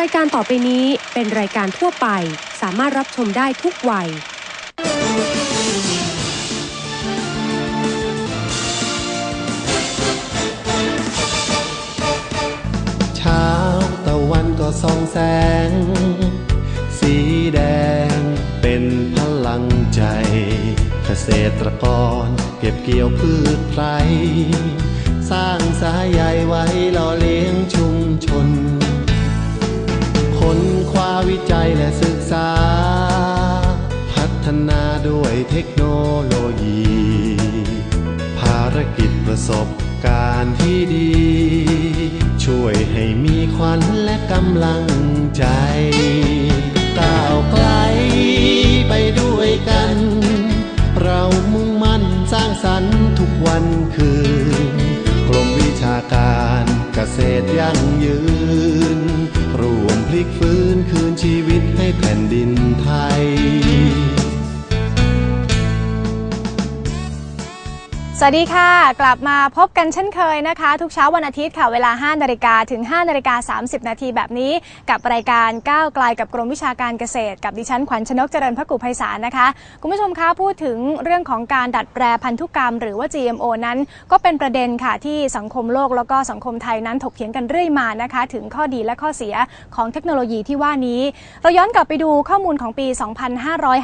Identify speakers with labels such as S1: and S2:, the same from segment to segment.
S1: รายการต่อไปนี้เป็นรายการทั่วไป สามารถรับชมได้ทุกวัย
S2: เช้าตะวันก็ส่องแสง สีแดงเป็นพลังใจ เกษตรกรเก็บเกี่ยวพืชไพร ษต วั
S3: สดีค่ะ กลับมาพบกันเช่นเคยนะคะ ทุกเช้าวันอาทิตย์ค่ะเวลา 5 นาฬิกาถึง 5 นาฬิกา 30 นาทีแบบนี้ กับรายการก้าวไกลกับกรมวิชาการเกษตร กับดิฉันขวัญชนกเจริญพระกุไพศาลนะคะ คุณผู้ชมคะพูดถึงเรื่องของการดัดแปลพันธุกรรม หรือว่า GMO นั้น ก็เป็นประเด็นค่ะที่สังคมโลกแล้วก็สังคมไทยนั้นถกเถียงกันเรื่อยมานะคะ ถึงข้อดีและข้อเสียของเทคโนโลยีที่ว่านี้ เราย้อนกลับไปดูข้อมูลของปี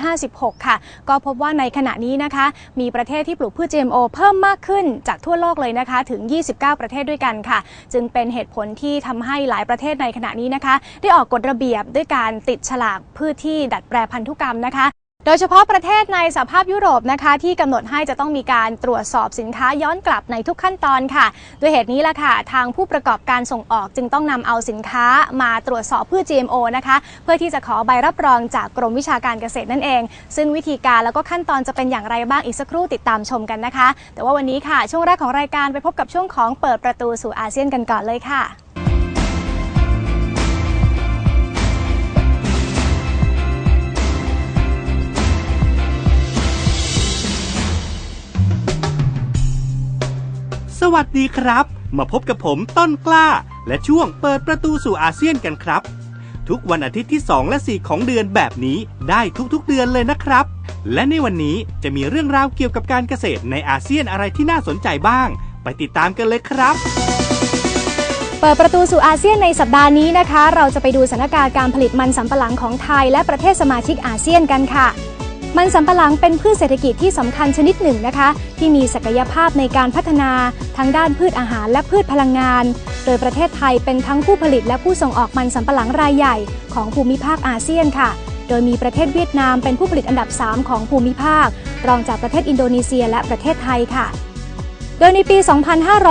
S3: 2556 ค่ะ ก็พบว่าในขณะนี้นะคะ มีประเทศที่ปลูกพืช GMO เพิ่มมากขึ้นจากทั่วโลกเลยนะคะถึง 29 ประเทศด้วยกันค่ะ จึงเป็นเหตุผลที่ทำให้หลายประเทศในขณะนี้นะคะ ได้ออกกฎระเบียบด้วยการติดฉลากพืชที่ดัดแปลพันธุกรรมนะคะ โดยเฉพาะประเทศในสภาพยุโรปนะคะที่กำหนดให้จะต้องมีการตรวจสอบสินค้าย้อนกลับในทุกขั้นตอนค่ะ ด้วยเหตุนี้ละค่ะทางผู้ประกอบการส่งออกจึงต้องนำเอาสินค้ามาตรวจสอบพืช GMO นะคะเพื่อที่จะขอใบรับรองจากกรมวิชาการเกษตรนั่นเอง ซึ่งวิธีการแล้วก็ขั้นตอนจะเป็นอย่างไรบ้างอีกสักครู่ติดตามชมกันนะคะ แต่ว่าวันนี้ค่ะ ช่วงแรกของรายการไปพบกับช่วงของเปิดประตูสู่อาเซียนกันก่อนเลยค่ะ
S4: สวัสดีครับ มาพบกับผมต้นกล้า และช่วงเปิดประตูสู่อาเซียนกันครับ ทุกวันอาทิตย์ที่ 2 และ 4 ของเดือนแบบนี้ได้ทุกๆเดือนเลยนะครับ และในวันนี้จะมีเรื่องราวเกี่ยวกับการเกษตรในอาเซียนอะไรที่น่าสนใจบ้าง ไปติดตามกันเลยครับ
S3: เปิดประตูสู่อาเซียนในสัปดาห์นี้นะคะ เราจะไปดูสถานการณ์การผลิตมันสำปะหลังของไทย และประเทศสมาชิกอาเซียนกันค่ะ มันสำปะหลังเป็นพืชเศรษฐกิจที่สำคัญชนิดหนึ่งนะคะ ที่มีศักยภาพในการพัฒนาทั้งด้านพืชอาหารและพืชพลังงาน โดยประเทศไทยเป็นทั้งผู้ผลิตและผู้ส่งออกมันสำปะหลังรายใหญ่ของภูมิภาคอาเซียนค่ะ โดยมีประเทศเวียดนามเป็นผู้ผลิตอันดับ 3 ของภูมิภาค รองจากประเทศอินโดนีเซียและประเทศไทยค่ะโดยในปี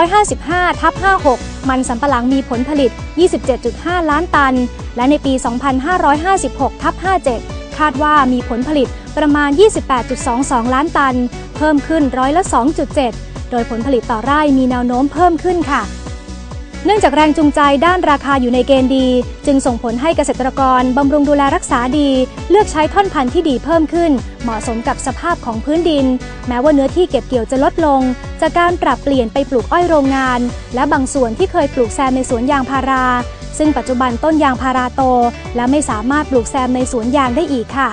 S3: 2555 ทับ 56 มันสำปะหลังมีผลผลิต 27.5 ล้านตัน และในปี 2556 ทับ 57 คาดว่ามีผลผลิต ประมาณ 28.22 ล้านตัน เพิ่มขึ้นร้อยละ 2.7 โดยผลผลิตต่อไร่มีแนวโน้มเพิ่มขึ้นค่ะเนื่องจากแรงจูงใจด้านราคาอยู่ในเกณฑ์ดี จึงส่งผลให้เกษตรกรบำรุงดูแลรักษาดี เลือกใช้ท่อนพันธุ์ที่ดีเพิ่มขึ้น เหมาะสมกับสภาพของพื้นดิน แม้ว่าเนื้อที่เก็บเกี่ยวจะลดลง จากการปรับเปลี่ยนไปปลูกอ้อยโรงงาน และบางส่วนที่เคยปลูกแซมในสวนยางพารา ซึ่งปัจจุบันต้นยางพาราโต และไม่สามารถปลูกแซมในสวนยางได้อีกค่ะ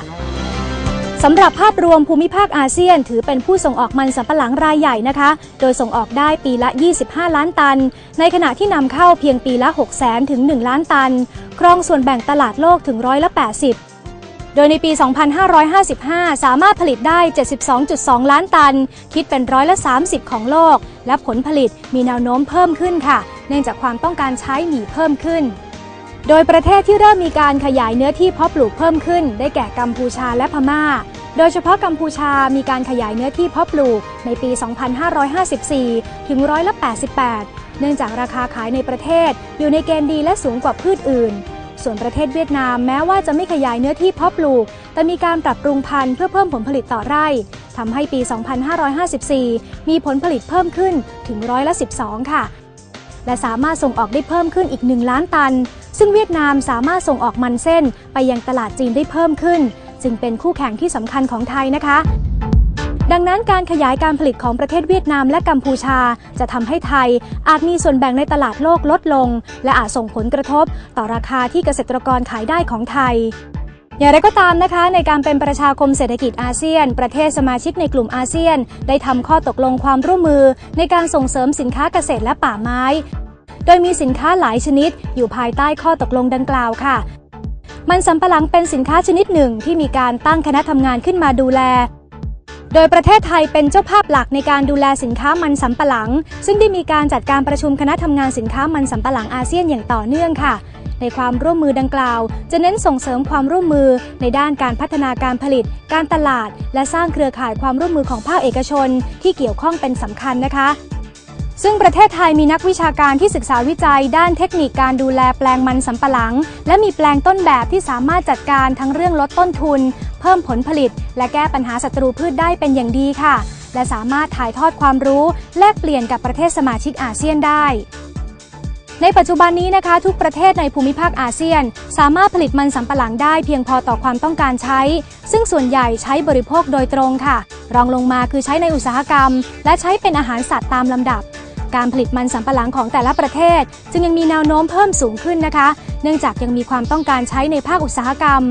S3: สำหรับภาพรวมภูมิภาคอาเซียน ถือเป็นผู้ส่งออกมันสำปะหลังรายใหญ่นะคะ โดยส่งออกได้ปีละ 25 ล้านตัน ในขณะที่นำเข้าเพียงปีละ6 0 0 0 0ถึง 1 ล้านตัน ครองส่วนแบ่งตลาดโลกถึงร้อยละ80 โดยในปี 2555 สามารถผลิตได้ 72.2 ล้านตัน คิดเป็นร้อยละ 30 ของโลก และผลผลิตมีแนวโน้มเพิ่มขึ้นค่ะ เนื่องจากความต้องการใช้หมีเพิ่มขึ้น โดยประเทศที่เริ่มมีการขยายเนื้อที่เพาะปลูกเพิ่มขึ้น ได้แก่กัมพูชาและพม่า โดยเฉพาะกัมพูชามีการขยายเนื้อที่เพาะปลูกในปี 2554 ถึงร้อยละ88 เนื่องจากราคาขายในประเทศอยู่ในเกณฑ์ดีและสูงกว่าพืชอื่น ส่วนประเทศเวียดนามแม้ว่าจะไม่ขยายเนื้อที่เพาะปลูก แต่มีการปรับปรุงพันธุ์เพื่อเพิ่มผลผลิตต่อไร่ทำให้ปี 2554 มีผลผลิตเพิ่มขึ้นถึงร้อยละ 12 ค่ะ และสามารถส่งออกได้เพิ่มขึ้นอีก 1 ล้านตัน ซึ่งเวียดนามสามารถส่งออกมันเส้นไปยังตลาดจีนได้เพิ่มขึ้น จึงเป็นคู่แข่งที่สำคัญของไทยนะคะ ดังนั้นการขยายการผลิตของประเทศเวียดนามและกัมพูชา จะทำให้ไทย อาจมีส่วนแบ่งในตลาดโลกลดลง และอาจส่งผลกระทบ ต่อราคาที่เกษตรกรขายได้ของไทยอย่างไรก็ตามนะคะในการเป็นประชาคมเศรษฐกิจอาเซียน ประเทศสมาชิกในกลุ่มอาเซียน ได้ทำข้อตกลงความร่วมมือ ในการส่งเสริมสินค้าเกษตรและป่าไม้ โดยมีสินค้าหลายชนิด อยู่ภายใต้ข้อตกลงดังกล่าวค่ะ มันสำปะหลังเป็นสินค้าชนิดหนึ่งที่มีการตั้งคณะทำงานขึ้นมาดูแล โดยประเทศไทยเป็นเจ้าภาพหลักในการดูแลสินค้ามันสำปะหลัง ซึ่งได้มีการจัดการประชุมคณะทำงานสินค้ามันสำปะหลังอาเซียนอย่างต่อเนื่องค่ะในความร่วมมือดังกล่าว จะเน้นส่งเสริมความร่วมมือในด้านการพัฒนาการผลิต การตลาด และสร้างเครือข่ายความร่วมมือของภาคเอกชน ที่เกี่ยวข้องเป็นสำคัญนะคะ ซึ่งประเทศไทยมีนักวิชาการที่ศึกษาวิจัย ด้านเทคนิคการดูแลแปลงมันสำปะหลัง และมีแปลงต้นแบบที่สามารถจัดการทั้งเรื่องลดต้นทุน เพิ่มผลผลิต และแก้ปัญหาศัตรูพืชได้เป็นอย่างดีค่ะ และสามารถถ่ายทอดความรู้ แลกเปลี่ยนกับประเทศสมาชิกอาเซียนได้ในปัจจุบันนี้นะคะ ทุกประเทศในภูมิภาคอาเซียน สามารถผลิตมันสำปะหลังได้เพียงพอต่อความต้องการใช้ ซึ่งส่วนใหญ่ใช้บริโภคโดยตรงค่ะ รองลงมาคือใช้ในอุตสาหกรรม และใช้เป็นอาหารสัตว์ตามลำดับ การผลิตมันสำปะหลังของแต่ละประเทศ จึงยังมีแนวโน้มเพิ่มสูงขึ้นนะคะ เนื่องจากยังมีความต้องการใช้ในภาคอุตสาหกรรม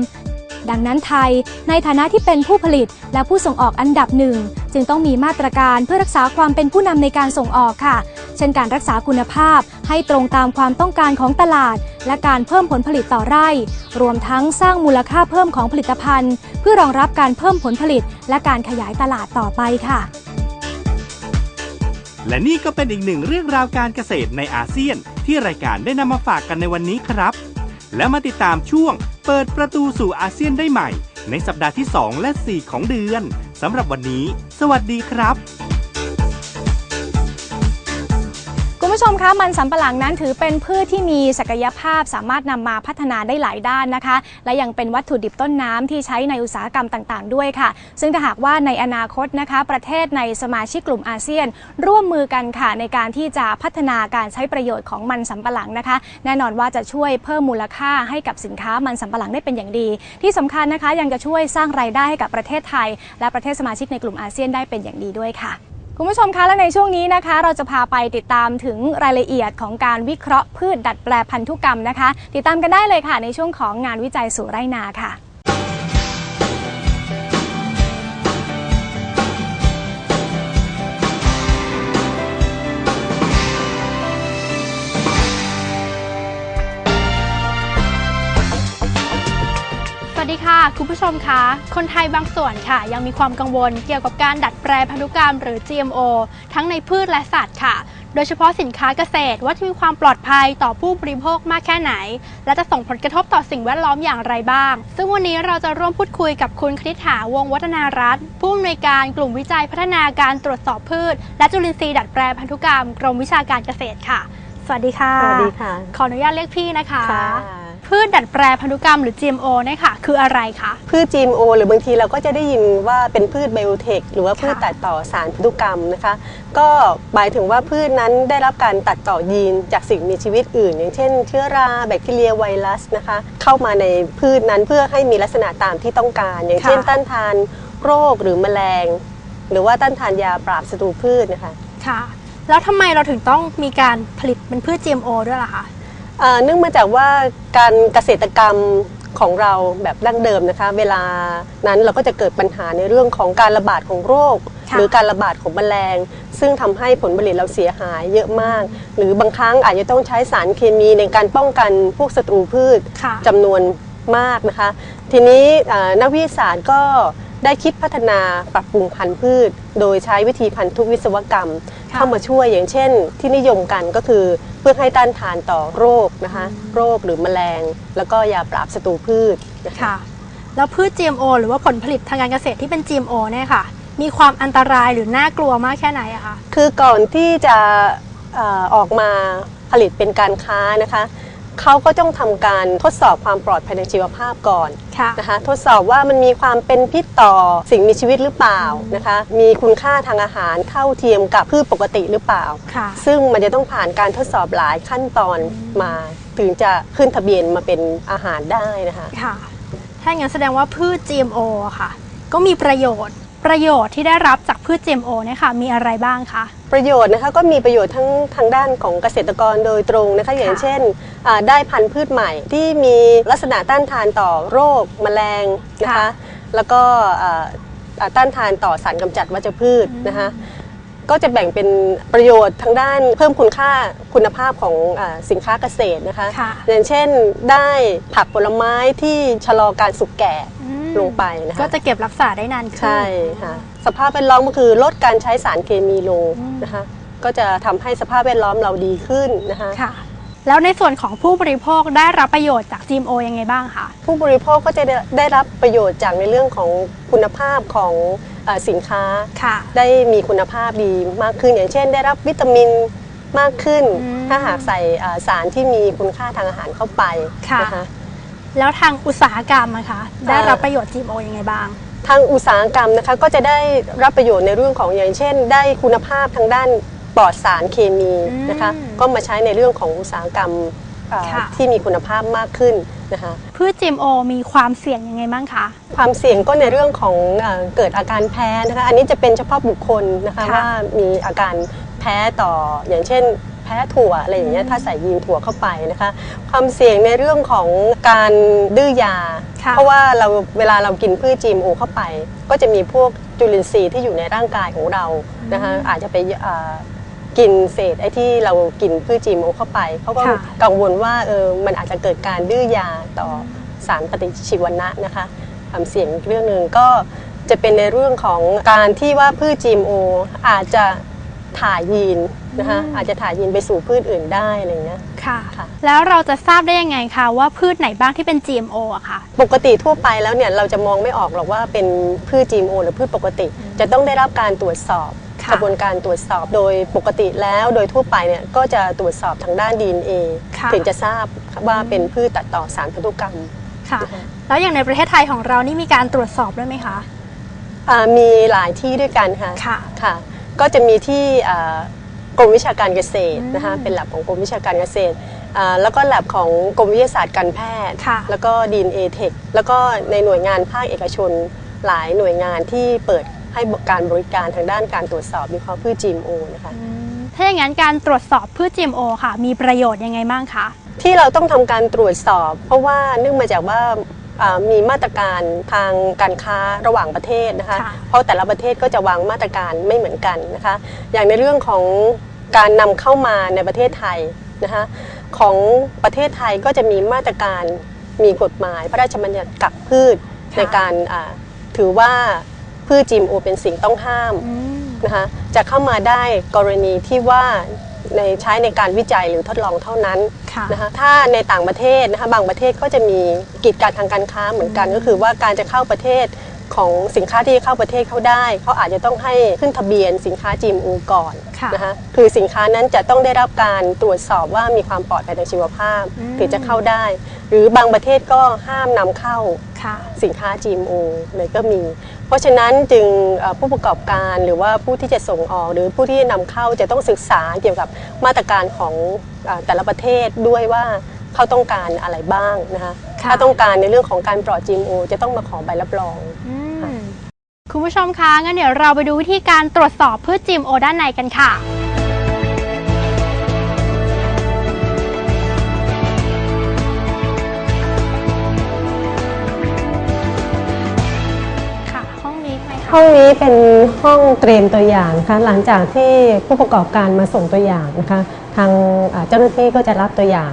S3: ดังนั้นไทย ในฐานะที่เป็นผู้ผลิตและผู้ส่งออกอันดับหนึ่งจึงต้องมีมาตรการเพื่อรักษาความเป็นผู้นำในการส่งออกค่ะ เช่นการรักษาคุณภาพให้ตรงตามความต้องการของตลาด และการเพิ่มผลผลิตต่อไร่ รวมทั้งสร้างมูลค่าเพิ่มของผลิตภัณฑ์ เพื่อรองรับการเพิ่มผลผลิต และการขยายตลาดต่อไปค่ะ
S4: และนี่ก็เป็นอีกหนึ่งเรื่องราวการเกษตรในอาเซียน ที่รายการได้นำมาฝากกันในวันนี้ครับ แล้วมาติดตามช่วง เปิดประตูสู่อาเซียนได้ใหม่ ในสัปดาห์ที่ 2 และ 4 ของเดือนสำหรับวันนี้ สวัสดีครับ
S3: ผู้ชมคะมันสำปะหลังนั้นถือเป็นพืชที่มีศักยภาพสามารถนำมาพัฒนาได้หลายด้านนะคะ และยังเป็นวัตถุดิบต้นน้ำที่ใช้ในอุตสาหกรรมต่างๆ ด้วยค่ะ ซึ่งถ้าหากว่าในอนาคตนะคะ ประเทศในสมาชิกกลุ่มอาเซียน ร่วมมือกันค่ะในการที่จะพัฒนาการใช้ประโยชน์ของมันสำปะหลังนะคะ แน่นอนว่าจะช่วยเพิ่มมูลค่าให้กับสินค้ามันสำปะหลังได้เป็นอย่างดี ที่สำคัญนะคะยังจะช่วยสร้างรายได้ให้กับประเทศไทย และประเทศสมาชิกในกลุ่มอาเซียนได้เป็นอย่างดีด้วยค่ะ คุณผู้ชมคะและในช่วงนี้นะคะ เราจะพาไปติดตามถึงรายละเอียดของการวิเคราะห์พืชดัดแปลพันธุกรรมนะคะ ติดตามกันได้เลยค่ะในช่วงของงานวิจัยสู่ไรนาค่ะ
S5: ค่ะคุณผู้ชมคะ คนไทยบางส่วนค่ะ ยังมีความกังวลเกี่ยวกับการดัดแปลพันธุกรรมหรือ GMO ทั้งในพืชและสัตว์ค่ะ โดยเฉพาะสินค้าเกษตรว่าจะมีความปลอดภัยต่อผู้บริโภคมากแค่ไหน และจะส่งผลกระทบต่อสิ่งแวดล้อมอย่างไรบ้าง ซึ่งวันนี้เราจะร่วมพูดคุยกับคุณคณิษฐาวงศ์วัฒนารัตน์ผู้อำนวยการกลุ่มวิจัยพัฒนาการตรวจสอบพืช และจุลินทรีย์ดัดแปลพันธุกรรมกรมวิชาการเกษตรค่ะ สวัสดีค่ะ
S6: สวัสดีค่ะ
S5: ขออนุญาตเรียกพี่นะคะ
S6: ค่ะ
S5: พืชดัดแปลพันธุกรรมหรือ GMO เนี่ยค่ะ คืออะไรคะ
S6: พืช GMO หรือบางทีเราก็จะได้ยินว่าเป็นพืชไบโอเทคหรือว่าพืช
S5: ค่ะ
S6: ตัดต่อสารพันธุกรรมนะคะ ก็หมายถึงว่าพืชนั้นได้รับการตัดต่อยีนจากสิ่งมีชีวิตอื่น อย่างเช่น เชื้อราแบคทีเรียไวรัสนะคะ เข้ามาในพืชนั้นเพื่อให้มีลักษณะตามที่ต้องการ อย่างเช่น
S5: ค่ะ
S6: ต้านทานโรคหรือแมลง หรือว่าต้านทานยาปราบศัตรูพืชนะคะ
S5: ค่ะ แล้วทำไมเราถึงต้องมีการผลิตเป็นพืช GMO ด้วยล่ะคะ
S6: เอ่อเนื่องมาจากว่าการเกษตรกรรมของเราแบบดั้งเดิมนะคะ เวลานั้นเราก็จะเกิดปัญหาในเรื่องของการระบาดของโรค
S5: ค่ะ
S6: หรือการระบาดของแมลง ซึ่งทำให้ผลผลิตเราเสียหายเยอะมาก หรือบางครั้งอาจจะต้องใช้สารเคมีในการป้องกันพวกศัตรูพืช
S5: ค่ะ
S6: จำนวนมากนะคะ ทีนี้เอ่อนักวิทยาศาสตร์ก็ ได้คิดพัฒนาปรับปรุงพันธุ์พืช โดยใช้วิธีพันธุวิศวกรรม
S5: ค่ะ
S6: เข้ามาช่วยอย่างเช่น ที่นิยมกันก็คือเพื่อให้ต้านทานต่อโรคนะคะโรคหรือแมลง แล้วก็ยาปราบศัตรูพืชนะคะ
S5: ค่ะแล้วพืช GMO หรือว่าผลผลิตทางการเกษตรที่เป็น GMO เนี่ยค่ะ มีความอันตรายหรือน่ากลัวมากแค่ไหนอะคะ
S6: คือก่อนที่จะเอ่อออกมาผลิตเป็นการค้านะคะ เขาก็ต้องทำการทดสอบความปลอดภัยในชีวภาพก่อน
S5: ค่ะ
S6: นะคะทดสอบว่ามันมีความเป็นพิษต่อสิ่งมีชีวิตหรือเปล่านะคะ มีคุณค่าทางอาหารเท่าเทียมกับพืชปกติหรือเปล่า
S5: ค่ะ
S6: ซึ่งมันจะต้องผ่านการทดสอบหลายขั้นตอนมาถึงจะขึ้นทะเบียนมาเป็นอาหารได้นะคะ
S5: ค่ะถ้าอย่างนั้นแสดงว่าพืช GMO อะค่ะ ก็มีประโยชน์ ประโยชน์ที่ได้รับจากพืช GMO เนี่ยค่ะมีอะไรบ้างคะ
S6: ประโยชน์นะคะก็มีประโยชน์ทั้งทางด้านของเกษตรกรโดยตรงนะคะอย่างเช่นอ่าได้พันธุ์พืชใหม่ที่มีลักษณะต้านทานต่อโรค แมลงนะคะ
S5: ค่ะ
S6: แล้วก็อ่าอ่าต้านทานต่อสารกำจัดวัชพืชนะคะก็จะแบ่งเป็นประโยชน์ทางด้านเพิ่มคุณค่าคุณภาพของอาสินค้าเกษตรนะคะ
S5: ค่ะ
S6: อย่างเช่นได้ผักผลไม้ที่ชะลอการสุกแก่
S5: อืม
S6: ลงไปนะคะ
S5: ก็จะเก็บรักษาได้นานขึ้น
S6: ใช่ค่ะสภาพแวดล้อมก็คือลดการใช้สารเคมีลงนะคะ ก็จะทำให้สภาพแวดล้อมเราดีขึ้นนะคะ
S5: ค่ะแล้วในส่วนของผู้บริโภคได้รับประโยชน์จาก GMO ยังไงบ้างคะ
S6: ผู้บริโภคก็จะได้ได้รับประโยชน์จากในเรื่องของคุณภาพของเออสินค้า
S5: ค่ะ
S6: ได้มีคุณภาพดีมากขึ้น อย่างเช่น ได้รับวิตามินมากขึ้น
S5: อืม
S6: ถ้าหากใส่เอ่อสารที่มีคุณค่าทางอาหารเข้าไป
S5: ค่ะ
S6: นะคะ
S5: แล้วทางอุตสาหกรรมนะคะได้รับประโยชน์ GMO ยังไงบ้าง
S6: ทางอุตสาหกรรมนะคะก็จะได้รับประโยชน์ในเรื่องของอย่างเช่น ได้คุณภาพทางด้านปลอดสารเคมีนะคะ
S5: อืม
S6: ก็มาใช้ในเรื่องของอุตสาหกรรมเอ่อ
S5: ค่ะ
S6: ที่มีคุณภาพมากขึ้นนะคะ
S5: พืช GMO มีความเสี่ยงยังไงบ้างคะ
S6: ความเสี่ยงก็ในเรื่องของเอ่อเกิดอาการแพ้นะคะอันนี้จะเป็นเฉพาะบุคคลนะคะ
S5: ค่ะ
S6: ว่ามีอาการแพ้ต่ออย่างเช่นแพ้ถั่วอะไรอย่างเงี้ยถ้าใส่ยีนถั่วเข้าไปนะคะ ความเสี่ยงในเรื่องของการดื้อยา
S5: ค่ะ
S6: เพราะว่าเราเวลาเรากินพืช GMO เข้าไป ก็จะมีพวกจุลินทรีย์ที่อยู่ในร่างกายของเรานะคะอาจจะไปเอ่อกินเศษไอ้ที่เรากินพืช GMO เข้าไปเขาก็
S5: ค่ะ
S6: กังวลว่าเออมันอาจจะเกิดการดื้อยาต่อสารปฏิชีวนะนะคะ ความเสี่ยงอีกเรื่องหนึ่งก็จะเป็นในเรื่องของการที่ว่าพืช GMO อาจจะ ถ่ายยีนนะคะอาจจะถ่ายยีนไปสู่พืชอื่นได้อะไรอย่างเงี้ย
S5: ค่ะ
S6: ค่ะ
S5: แล้วเราจะทราบได้ยังไงคะว่าพืชไหนบ้างที่เป็น GMO อะค่ะ
S6: ปกติทั่วไปแล้วเนี่ยเราจะมองไม่ออกหรอกว่าเป็นพืช GMO หรือพืชปกติ จะต้องได้รับการตรวจสอบ
S5: ค่ะ
S6: กระบวนการตรวจสอบโดยปกติแล้วโดยทั่วไปเนี่ยก็จะตรวจสอบทางด้าน DNA
S5: ค่ะ
S6: ถึงจะทราบว่าเป็นพืชตัดต่อสารพันธุกรรม
S5: ค่ะ แล้วอย่างในประเทศไทยของเรานี่มีการตรวจสอบด้วยไหมคะ
S6: อ่ามีหลายที่ด้วยกันค่ะ
S5: ค่ะ
S6: ค่ะ ก็จะมีที่อ่ากรมวิชาการเกษตรนะคะ
S5: อืม
S6: เป็นแลบของกรมวิชาการเกษตรอ่าแล้วก็แลบของกรมวิทยาศาสตร์การแพทย์
S5: ค่ะ
S6: แล้วก็ดีนเอเทคแล้วก็ในหน่วยงานภาคเอกชนหลายหน่วยงานที่เปิดให้การบริการทางด้านการตรวจสอบวิเคราะห์พืช GMO นะคะ
S5: ถ้าอย่างนั้นการตรวจสอบพืช GMO ค่ะ มีประโยชน์ยังไงบ้างคะ
S6: ที่เราต้องทำการตรวจสอบ เพราะว่าเนื่องมาจากว่าอ่า มีมาตรการทางการค้าระหว่างประเทศนะคะ
S5: ค่ะ
S6: เพราะแต่ละประเทศก็จะวางมาตรการไม่เหมือนกันนะคะ อย่างในเรื่องของการนำเข้ามาในประเทศไทยนะคะของประเทศไทยก็จะมีมาตรการมีกฎหมายพระราชบัญญัติกับพืช
S5: ค่ะ
S6: ในการอ่าถือว่าพืช GMO เป็นสิ่งต้องห้าม
S5: อืม
S6: นะคะจะเข้ามาได้กรณีที่ว่า ในใช้ในการวิจัยหรือทดลองเท่านั้น
S5: ค่ะ
S6: นะคะถ้าในต่างประเทศนะคะบางประเทศก็จะมีกิจการทางการค้าเหมือนกัน ก็คือว่าการจะเข้าประเทศของสินค้าที่จะเข้าประเทศเขาได้ เขาอาจจะต้องให้ขึ้นทะเบียนสินค้า GMO ก่อน
S5: ค่ะ
S6: นะคะคือสินค้านั้นจะต้องได้รับการตรวจสอบว่ามีความปลอดภัยทางชีวภาพ
S5: อืม
S6: ถึงจะเข้าได้ หรือบางประเทศก็ห้ามนำเข้า
S5: ค่ะ
S6: สินค้า GMO เลยก็มี เพราะฉะนั้นจึงเอ่อผู้ประกอบการหรือว่าผู้ที่จะส่งออก หรือผู้ที่นำเข้าจะต้องศึกษาเกี่ยวกับมาตรการของเอ่อแต่ละประเทศด้วยว่าเขาต้องการอะไรบ้างนะคะ
S5: ค่ะ
S6: ถ้าต้องการในเรื่องของการปลอด GMO จะต้องมาขอใบรับรอง
S5: อืมคุณผู้ชมคะงั้นเดี๋ยวเราไปดูวิธีการตรวจสอบพืช GMO ด้านในกันค่ะค่ะ หมคะ
S6: ห้องนี้เป็นห้องเตรียมตัวอย่างนะคะหลังจากที่ผู้ประกอบการมาส่งตัวอย่างนะคะทางอ่าเจ้าหน้าที่ก็จะรับตัวอย่าง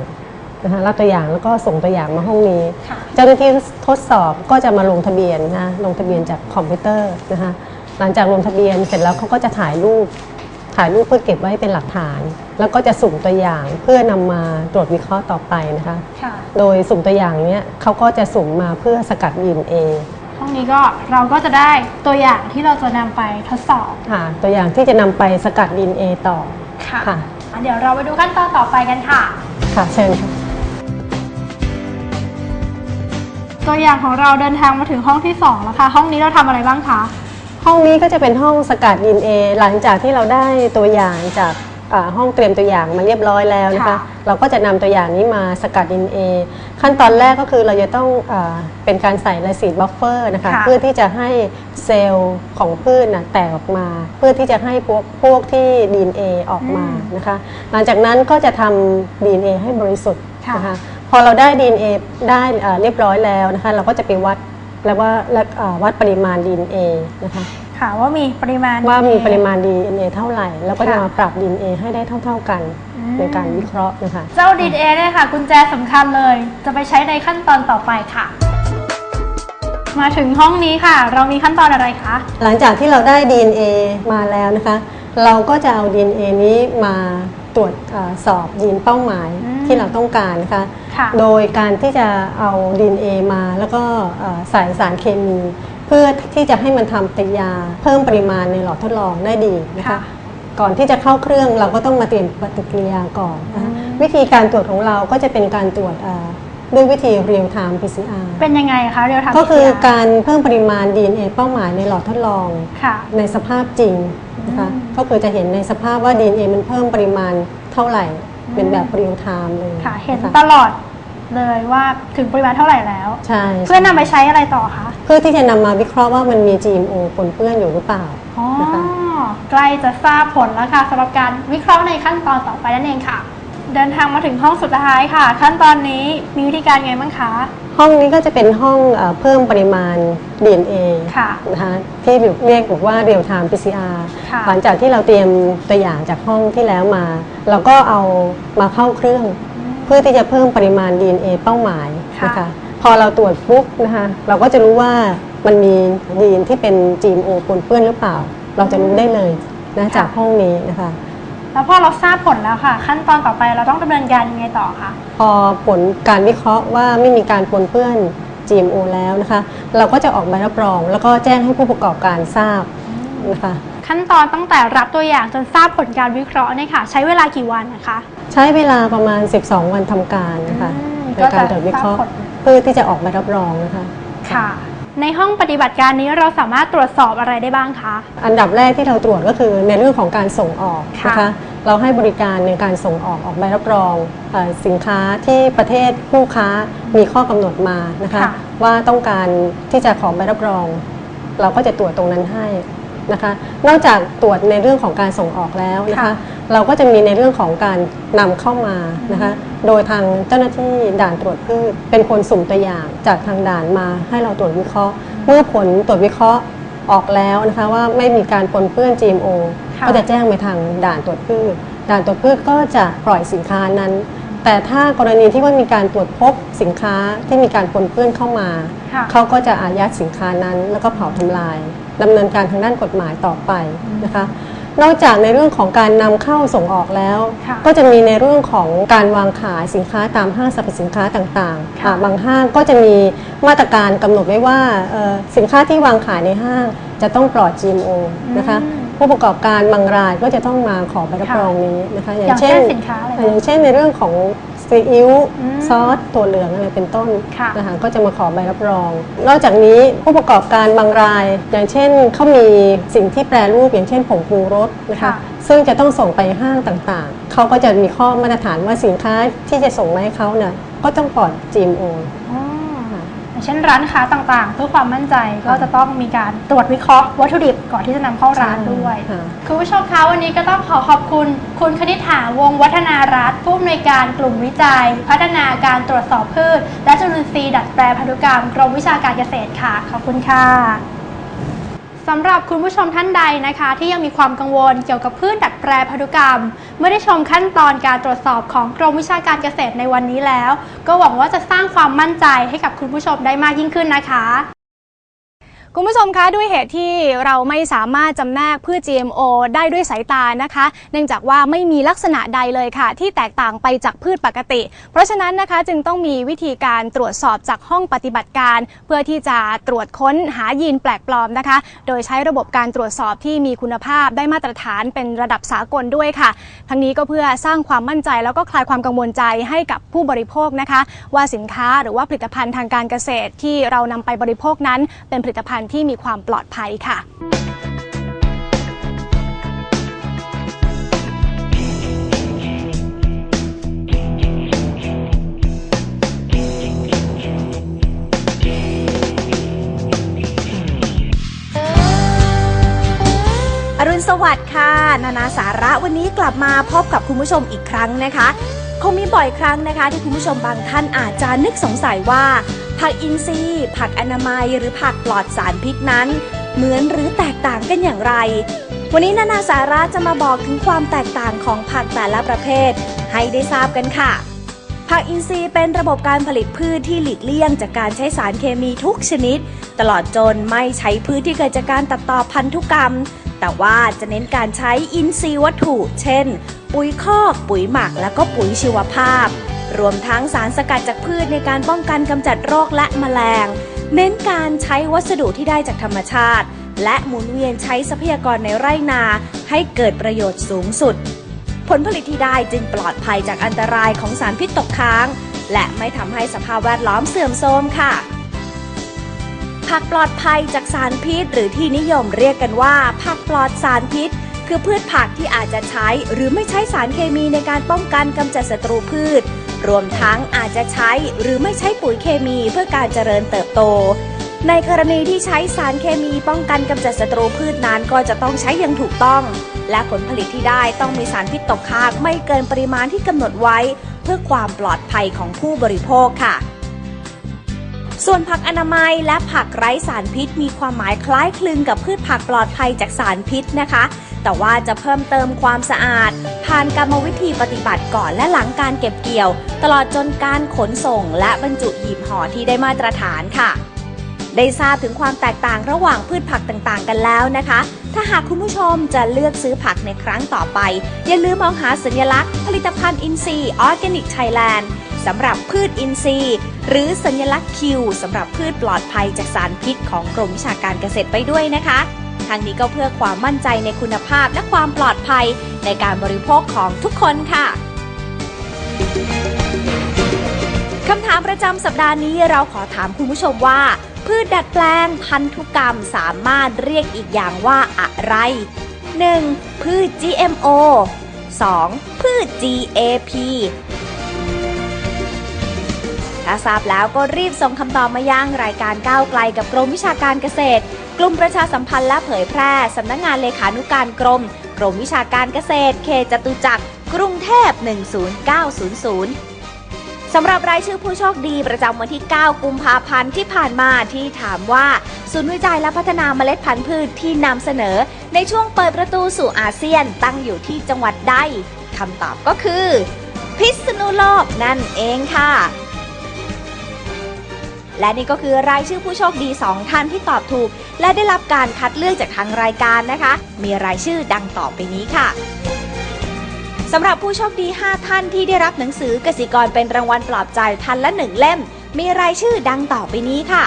S6: นะคะรับตัวอย่างแล้วก็ส่งตัวอย่างมาห้องนี้
S5: ค่ะ
S6: เจ้าหน้าที่ทดสอบก็จะมาลงทะเบียนนะลงทะเบียนจากคอมพิวเตอร์นะคะหลังจากลงทะเบียนเสร็จแล้วเขาก็จะถ่ายรูปถ่ายรูปเพื่อเก็บไว้เป็นหลักฐาน แล้วก็จะสุ่มตัวอย่างเพื่อนำมาตรวจวิเคราะห์ต่อไปนะคะ
S5: ค่ะ
S6: โดยสุ่มตัวอย่างเนี้ยเขาก็จะสุ่มมาเพื่อสกัด DNA
S5: ห้องนี้ก็เราก็จะได้ตัวอย่างที่เราจะนำไปทดสอบ
S6: ค่ะ ตัวอย่างที่จะนำไปสกัด DNA ต่อ
S5: ค่ะ
S6: ค่ะ
S5: อะ เดี๋ยวเราไปดูขั้นตอนต่อไปกันค่ะ
S6: ค่ะเชิญค่ะ
S5: ตัวอย่างของเราเดินทางมาถึงห้องที่2แล้วค่ะห้องนี้เราทำอะไรบ้างคะ
S6: ห้องนี้ก็จะเป็นห้องสกัด DNA หลังจากที่เราได้ตัวอย่างจาก อ่าห้องเตรียมตัวอย่างมาเรียบร้อยแล้วนะคะ
S3: ค่ะ
S6: เราก็จะนำตัวอย่างนี้มาสกัด DNA ขั้นตอนแรกก็คือเราจะต้องอาเป็นการใส่ไลซีดบัฟเฟอร์นะคะ
S3: ค่ะ
S6: เพื่อที่จะให้เซลล์ของพืชนะแตกออกมา เพื่อที่จะให้พวกพวกที่ DNA ออกมานะคะ หลังจากนั้นก็จะทำ DNA ให้บริสุทธิ์
S3: ค่ะ
S6: นะคะ พอเราได้ DNA ได้อ่าเรียบร้อยแล้วนะคะ เราก็จะไปวัดแล้วว่าและอ่าวัดปริมาณ DNA นะคะ
S3: ค่ะว่ามีปริมาณ
S6: ว่ามีปริมาณ DNA เท่าไหร่ แล้วก็จะ
S3: ค่ะ
S6: มาปรับ DNA ให้ได้เท่า ๆกัน
S3: อืม
S6: ในการวิเคราะห์นะคะ
S3: เจ้า DNA เนี่ยค่ะ กุญแจสำคัญเลย จะไปใช้ในขั้นตอนต่อไปค่ะ มาถึงห้องนี้ค่ะ เรามีขั้นตอนอะไรคะ
S6: หลังจากที่เราได้ DNA มาแล้วนะคะ เราก็จะเอา DNA นี้มาตรวจอาสอบยีนเป้าหมาย
S3: อืม
S6: ที่เราต้องการนะคะ
S3: ค่ะ
S6: โดยการที่จะเอา DNA มาแล้วก็เอ่อใส่สารเคมี เพื่อที่จะให้มันทำปฏิกิริยาเพิ่มปริมาณในหลอดทดลองได้ดีนะคะ
S3: ค่ะ
S6: ก่อนที่จะเข้าเครื่องเราก็ต้องมาเตรียมปฏิกิริยาก่อนนะคะ
S3: อืม
S6: วิธีการตรวจของเราก็จะเป็นการตรวจอ่าด้วยวิธี real time PCR
S3: เป็นยังไงคะเรียวทำ
S6: ก็คือการเพิ่มปริมาณ DNA เป้าหมายในหลอดทดลอง
S3: ค่ะ
S6: ในสภาพจริงนะคะ
S3: อืม
S6: ก็คือจะเห็นในสภาพว่า DNA มันเพิ่มปริมาณเท่าไหร่เป็นแบบเรียลไทม์เลย
S3: ค่ะเห็น
S6: นะคะ
S3: ตลอด เลยว่าถึงปริมาณเท่าไหร่แล้ว
S6: ใช่
S3: เพื่อนำไปใช้อะไรต่อคะ
S6: เพื่อที่จะนำมาวิเคราะห์ว่ามันมี GMO ปนเปื้อนอยู่หรือเปล่า
S3: อ๋อ
S6: นะคะ
S3: ใกล้จะทราบผลแล้วค่ะสำหรับการวิเคราะห์ในขั้นตอนต่อไปนั่นเองค่ะ เดินทางมาถึงห้องสุดท้ายค่ะ ขั้นตอนนี้มีวิธีการไงบ้างคะ
S6: ห้องนี้ก็จะเป็นห้องเอ่อเพิ่มปริมาณ DNA
S3: ค่ะ
S6: นะคะที่เรียกบอกว่า real time PCR
S3: ค่ะ
S6: หลังจากที่เราเตรียมตัวอย่างจากห้องที่แล้วมา เราก็เอามาเข้าเครื่อง เพื่อที่จะเพิ่มปริมาณ DNA เป้าหมาย
S3: ค่ะ
S6: นะคะพอเราตรวจปุ๊บนะคะเราก็จะรู้ว่ามันมียีนที่เป็น GMO ปนเปื้อนหรือเปล่า เราจะรู้ได้เลยนะจากห้องนี้นะคะ
S3: แล้วพอเราทราบผลแล้วค่ะ ขั้นตอนต่อไปเราต้องดำเนินการยังไงต่อคะ
S6: พอผลการวิเคราะห์ว่าไม่มีการปนเปื้อน GMO แล้วนะคะ เราก็จะออกใบรับรอง แล้วก็แจ้งให้ผู้ประกอบการทราบนะคะ
S5: ขั้นตอนตั้งแต่รับตัวอย่างจนทราบผลการวิเคราะห์เนี่ยค่ะ ใช้เวลากี่วันนะคะ
S6: ใช้เวลาประมาณ 12 วันทำการนะคะ
S3: อืม
S6: ในการตรวจวิเคราะห์
S3: ก็จะทราบผล
S6: เพื่อที่จะออกใบรับรองนะคะ
S3: ค่ะ
S5: ในห้องปฏิบัติการนี้เราสามารถตรวจสอบอะไรได้บ้างคะ
S6: อันดับแรกที่เราตรวจก็คือในเรื่องของการส่งออก
S3: ค่ะ
S6: นะคะเราให้บริการในการส่งออกออกใบรับรองเออสินค้าที่ประเทศผู้ค้ามีข้อกำหนดมานะคะ
S3: ค่ะ
S6: ว่าต้องการที่จะขอใบรับรอง เราก็จะตรวจตรงนั้นให้ นะคะ นอกจากตรวจในเรื่องของการส่งออกแล้วนะคะ
S3: ค่ะ
S6: เราก็จะมีในเรื่องของการนำเข้ามานะคะ โดยทางเจ้าหน้าที่ด่านตรวจพืช เป็นคนสุ่มตัวอย่างจากทางด่านมาให้เราตรวจวิเคราะห์ เมื่อผลตรวจวิเคราะห์ออกแล้วนะคะว่าไม่มีการปนเปื้อน GMO
S3: ค่ะ
S6: ก็จะแจ้งไปทางด่านตรวจพืช ด่านตรวจพืชก็จะปล่อยสินค้านั้น แต่ถ้ากรณีที่ว่ามีการตรวจพบสินค้าที่มีการปนเปื้อนเข้ามา
S3: ค่ะ
S6: เขาก็จะอายัดสินค้านั้นแล้วก็เผาทำลาย ดำเนินการทางด้านกฎหมายต่อไปนะคะ นอกจากในเรื่องของการนำเข้าส่งออกแล้ว
S3: ค่ะ
S6: ก็จะมีในเรื่องของการวางขายสินค้าตามห้างสรรพสินค้าต่างๆ
S3: ค่ะ
S6: อ่าบางห้างก็จะมีมาตรการกำหนดไว้ว่าเอ่อสินค้าที่วางขายในห้างจะต้องปลอด GMO นะคะ
S3: อืม
S6: ผู้ประกอบการบางรายก็จะต้องมาขอใบรับรองนี้นะคะ
S3: อย่างเช่นสินค้าอะไรบ้าง
S6: อย่างเช่นในเรื่องของ ซีอิ๊ว
S3: อืม
S6: ซอสตัวเหลืองอะไรเป็นต้น
S3: ค่ะ
S6: นะคะก็จะมาขอใบรับรอง นอกจากนี้ผู้ประกอบการบางราย อย่างเช่นเขามีสิ่งที่แปรรูปอย่างเช่นผงปรุงรสนะคะ
S3: ค่ะ
S6: ซึ่งจะต้องส่งไปห้างต่างๆ เขาก็จะมีข้อมาตรฐานว่าสินค้าที่จะส่งมาให้เขาเนี่ยก็ต้องปลอด GMO
S3: อ๋อ
S6: ค่ะ
S3: อย่าง เช่นร้านค้าต่างๆ เพื่อความมั่นใจก็จะต้องมีการตรวจวิเคราะห์วัตถุดิบก่อนที่จะนำเข้าร้านด้วย
S6: ค่ะ
S5: คุณผู้ชมคะวันนี้ก็ต้องขอขอบคุณ คุณคณิษฐาวงศ์วัฒนารัตน์ผู้อำนวยการกลุ่มวิจัย พัฒนาการตรวจสอบพืช และจุลินทรีย์ดัดแปลพันธุกรรมกรมวิชาการเกษตรค่ะ ขอบคุณค่ะ สำหรับคุณผู้ชมท่านใดนะคะ ที่ยังมีความกังวลเกี่ยวกับพืชดัดแปลพันธุกรรม เมื่อได้ชมขั้นตอนการตรวจสอบของกรมวิชาการเกษตรในวันนี้แล้ว ก็หวังว่าจะสร้างความมั่นใจให้กับคุณผู้ชมได้มากยิ่งขึ้นนะคะ
S3: คุณผู้ชมคะด้วยเหตุที่เราไม่สามารถจำแนกพืช GMO ได้ด้วยสายตานะคะ เนื่องจากว่าไม่มีลักษณะใดเลยค่ะ ที่แตกต่างไปจากพืชปกติ เพราะฉะนั้นนะคะจึงต้องมีวิธีการตรวจสอบจากห้องปฏิบัติการ เพื่อที่จะตรวจค้นหายีนแปลกปลอมนะคะ โดยใช้ระบบการตรวจสอบที่มีคุณภาพได้มาตรฐานเป็นระดับสากลด้วยค่ะ ทั้งนี้ก็เพื่อสร้างความมั่นใจแล้วก็คลายความกังวลใจให้กับผู้บริโภคนะคะ ว่าสินค้าหรือว่าผลิตภัณฑ์ทางการเกษตรที่เรานำไปบริโภคนั้นเป็นผลิตภัณฑ์ที่มีความปลอดภัยค่ะอ
S7: รุณสวัสดิ์ค่ะ นานาสาระวันนี้กลับมาพบกับคุณผู้ชมอีกครั้งนะคะ คงมีบ่อยครั้งนะคะ ที่คุณผู้ชมบางท่านอาจจะนึกสงสัยว่า ผักอินทรีย์ผักอนามัย หรือผักปลอดสารพิษนั้น เหมือนหรือแตกต่างกันอย่างไร วันนี้นานาสาระจะมาบอกถึงความแตกต่างของผักแต่ละประเภท ให้ได้ทราบกันค่ะ ผักอินทรีย์เป็นระบบการผลิตพืชที่หลีกเลี่ยงจากการใช้สารเคมีทุกชนิด ตลอดจนไม่ใช้พืชที่เกิดจากการตัดต่อพันธุกรรม แต่ว่าจะเน้นการใช้อินทรีย์วัตถุ เช่น ปุ๋ยคอก ปุ๋ยหมัก และก็ปุ๋ยชีวภาพ รวมทั้งสารสกัดจากพืชในการป้องกันกำจัดโรคและแมลง เน้นการใช้วัสดุที่ได้จากธรรมชาติ และหมุนเวียนใช้ทรัพยากรในไร่นา ให้เกิดประโยชน์สูงสุด ผลผลิตที่ได้จึงปลอดภัยจากอันตรายของสารพิษตกค้าง และไม่ทำให้สภาพแวดล้อมเสื่อมโทรมค่ะ ผักปลอดภัยจากสารพิษหรือที่นิยมเรียกกันว่า ผักปลอดสารพิษ คือพืชผักที่อาจจะใช้หรือไม่ใช้สารเคมีในการป้องกันกำจัดศัตรูพืช รวมทั้งอาจจะใช้หรือไม่ใช้ปุ๋ยเคมีเพื่อการเจริญเติบโต ในกรณีที่ใช้สารเคมีป้องกันกำจัดศัตรูพืชนั้นก็จะต้องใช้อย่างถูกต้อง และผลผลิตที่ได้ต้องมีสารพิษตกค้างไม่เกินปริมาณที่กำหนดไว้ เพื่อความปลอดภัยของผู้บริโภคค่ะ ส่วนผักอนามัยและผักไร้สารพิษ มีความหมายคล้ายคลึงกับพืชผักปลอดภัยจากสารพิษนะคะ แต่ว่าจะเพิ่มเติมความสะอาด ผ่านกรรมวิธีปฏิบัติก่อนและหลังการเก็บเกี่ยว ตลอดจนการขนส่ง และบรรจุหีบห่อที่ได้มาตรฐานค่ะ ได้ทราบถึงความแตกต่างระหว่างพืชผักต่างๆ กันแล้วนะคะ ถ้าหากคุณผู้ชมจะเลือกซื้อผักในครั้งต่อไป อย่าลืมมองหาสัญลักษณ์ ผลิตภัณฑ์อินทรีย์ออร์แกนิกไทยแลนด์สำหรับพืชอินทรีย์ หรือสัญลักษณ์คิวสำหรับพืชปลอดภัยจากสารพิษของกรมวิชาการเกษตรไปด้วยนะคะทางนี้ก็เพื่อความมั่นใจในคุณภาพและความปลอดภัยในการบริโภคของทุกคนค่ะคำถามประจำสัปดาห์นี้เราขอถามคุณผู้ชมว่า พืชดัดแปลงพันธุกรรมสามารถเรียกอีกอย่างว่าอะไร 1. พืช GMO 2. พืช GAP ถ้าทราบแล้วก็รีบส่งคำตอบมายังรายการก้าวไกลกับกรมวิชาการเกษตร กลุ่มประชาสัมพันธ์และเผยแพร่สำนักงงานเลขานุการกรม กรมวิชาการเกษตร เขตจตุจักร กรุงเทพ 10900 สำหรับรายชื่อผู้โชคดีประจำวันที่ 9 กุมภาพันธ์ที่ผ่านมาที่ถามว่า ศูนย์วิจัยและพัฒนาเมล็ดพันธุ์พืชที่นำเสนอ ในช่วงเปิดประตูสู่อาเซียนตั้งอยู่ที่จังหวัดใดคำตอบก็คือ พิษณุโลกนั่นเองค่ะ และนี่ก็คือรายชื่อผู้โชคดี 2 ท่านที่ตอบถูก และได้รับการคัดเลือกจากทางรายการนะคะ มีรายชื่อดังต่อไปนี้ค่ะ สำหรับผู้โชคดี 5 ท่านที่ได้รับหนังสือกสิกรเป็นรางวัลปลอบใจท่านละหนึ่งเล่ม มีรายชื่อดังต่อไปนี้ค่ะ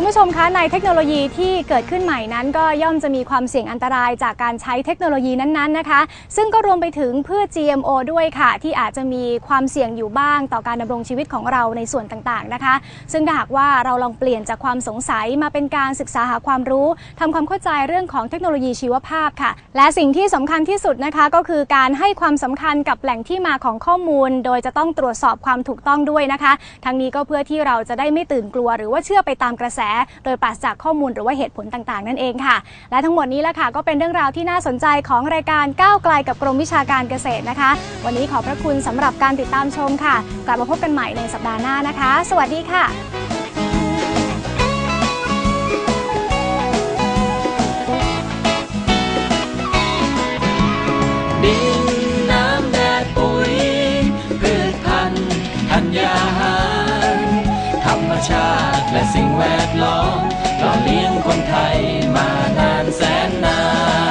S3: คุณผู้ชมคะในเทคโนโลยีที่เกิดขึ้นใหม่นั้น ก็ย่อมจะมีความเสี่ยงอันตรายจากการใช้เทคโนโลยีนั้นๆนะคะ ซึ่งก็รวมไปถึงพืช GMO ด้วยค่ะ ที่อาจจะมีความเสี่ยงอยู่บ้างต่อการดำรงชีวิตของเราในส่วนต่างๆนะคะ ซึ่งถ้าหากว่าเราลองเปลี่ยนจากความสงสัยมาเป็นการศึกษาหาความรู้ทำความเข้าใจเรื่องของเทคโนโลยีชีวภาพค่ะ และสิ่งที่สำคัญที่สุดนะคะ ก็คือการให้ความสำคัญกับแหล่งที่มาของข้อมูล โดยจะต้องตรวจสอบความถูกต้องด้วยนะคะ ทั้งนี้ก็เพื่อที่เราจะได้ไม่ตื่นกลัว หรือว่าเชื่อไปตามกระแสโดยปราศจากข้อมูลหรือว่าเหตุผลต่างๆ นั่นเองค่ะ และทั้งหมดนี้แหละค่ะก็เป็นเรื่องราวที่น่าสนใจของรายการก้าวไกลกับกรมวิชาการเกษตรนะคะ วันนี้ขอพระคุณสำหรับการติดตามชมค่ะ กลับมาพบกันใหม่ในสัปดาห์หน้านะคะ สวัสดีค่ะ
S8: ชาติและสิ่งแวดล้อมเราเลี้ยงคนไทยมานานแสนนาน